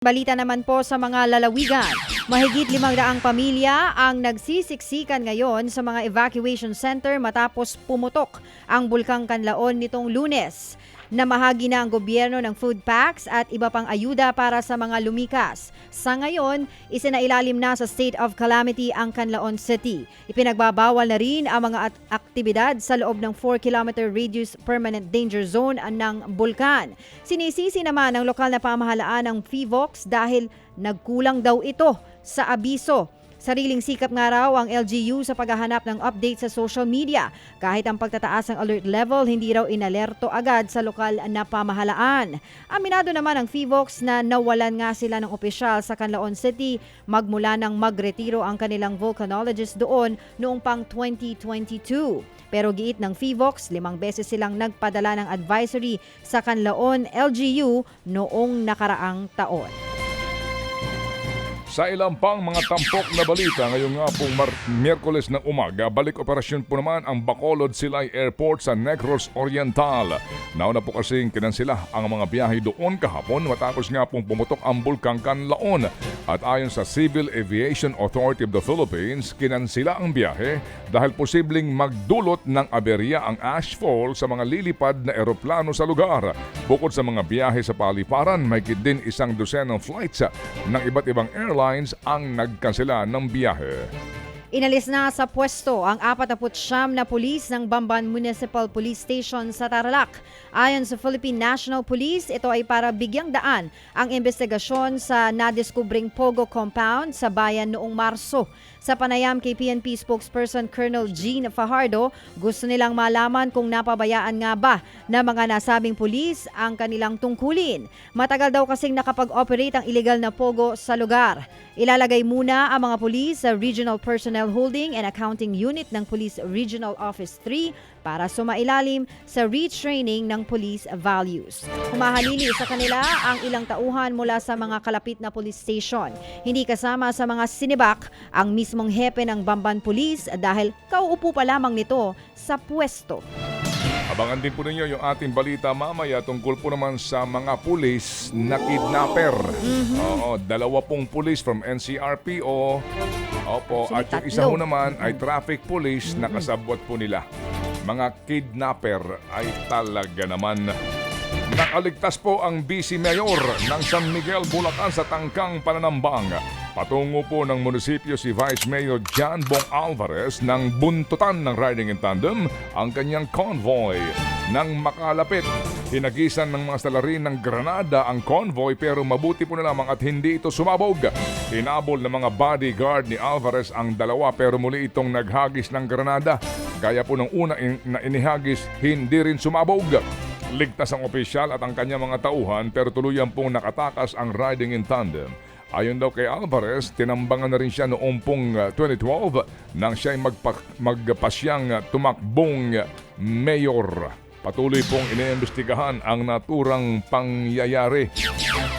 Balita naman po sa mga lalawigan. Mahigit limang daang pamilya ang nagsisiksikan ngayon sa mga evacuation center matapos pumutok ang Bulkang Kanlaon nitong lunes. Namahagi na ang gobyerno ng food packs at iba pang ayuda para sa mga lumikas. Sa ngayon, isinailalim na sa state of calamity ang Canlaon City. Ipinagbabawal na rin ang mga aktibidad sa loob ng 4-kilometer radius permanent danger zone ng bulkan. Sinisisi naman ng lokal na pamahalaan ng FIVOX dahil nagkulang daw ito sa abiso. Sariling sikap nga raw ang LGU sa paghahanap ng update sa social media. Kahit ang pagtataas ng alert level, hindi raw inalerto agad sa lokal na pamahalaan. Aminado naman ang FIVOX na nawalan nga sila ng opisyal sa Canlaon City magmula nang magretiro ang kanilang volcanologist doon noong pang 2022. Pero giit ng FIVOX, limang beses silang nagpadala ng advisory sa Canlaon LGU noong nakaraang taon. Sa ilang pang mga tampok na balita ngayong nga pong Mar- Miyerkules ng umaga, balik operasyon po naman ang Bacolod Silay Airport sa Negros Oriental. Nauna po kasing kinansila ang mga biyahe doon kahapon matapos nga pong pumutok ang Bulkang Kanlaon. At ayon sa Civil Aviation Authority of the Philippines, kinansila ang biyahe dahil posibleng magdulot ng aberya ang ashfall sa mga lilipad na eroplano sa lugar. Bukod sa mga biyahe sa paliparan, may din isang dosenang flights ng iba't ibang airlines ang nagkansela ng biyahe. Inalis na sa pwesto ang 49 na pulis ng Bamban Municipal Police Station sa Tarlac. Ayon sa Philippine National Police, ito ay para bigyang daan ang investigasyon sa nadiskubring Pogo Compound sa bayan noong Marso. Sa panayam kay PNP spokesperson Colonel Jean Fajardo, gusto nilang malaman kung napabayaan nga ba na mga nasabing pulis ang kanilang tungkulin. Matagal daw kasing nakapag-operate ang illegal na Pogo sa lugar. Ilalagay muna ang mga pulis sa Regional Personnel Holding and Accounting Unit ng Police Regional Office 3 para sumailalim sa retraining ng police values. Humahalili sa kanila ang ilang tauhan mula sa mga kalapit na police station. Hindi kasama sa mga sinibak ang mismong hepe ng Bamban Police dahil kauupo pa lamang nito sa pwesto. Abangan din po ninyo yung ating balita mamaya tungkol po naman sa mga pulis na kidnapper. Oo, dalawa pong pulis from NCRPO. Opo, at yung isa ho naman ay traffic police na kasabwat po nila. Mga kidnapper ay talaga naman. Nakaligtas po ang Vice Mayor ng San Miguel, Bulacan sa tangkang pananambang. Patungo po ng munisipyo si Vice Mayor John Bong Alvarez nang buntutan ng riding in tandem ang kanyang convoy. Nang makalapit, hinagisan ng mga salarin ng Granada ang convoy pero mabuti po na lamang at hindi ito sumabog. Hinabol ng mga bodyguard ni Alvarez ang dalawa pero muli itong naghagis ng Granada. Gaya po ng una in- na inihagis, hindi rin sumabog. Ligtas ang opisyal at ang kanyang mga tauhan pero tuluyan pong nakatakas ang riding in tandem. Ayon daw kay Alvarez, tinambangan na rin siya noong pong uh, 2012 nang siya ay magpa- magpasyang uh, tumakbong mayor. Patuloy pong iniimbestigahan ang naturang pangyayari.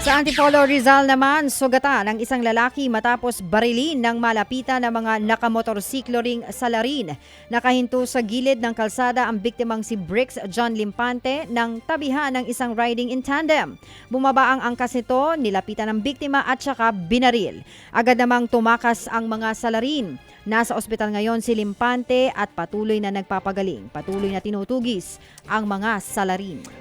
Sa Antipolo Rizal naman, sugatan ang isang lalaki matapos barilin ng malapitan ng mga nakamotorsiklo ring salarin. Nakahinto sa gilid ng kalsada ang biktimang si Bricks John Limpante ng tabihan ng isang riding in tandem. Bumaba ang angkas nito, nilapitan ng biktima at saka binaril. Agad namang tumakas ang mga salarin. Nasa ospital ngayon si Limpante at patuloy na nagpapagaling. Patuloy na tinutugis ang mga salarin.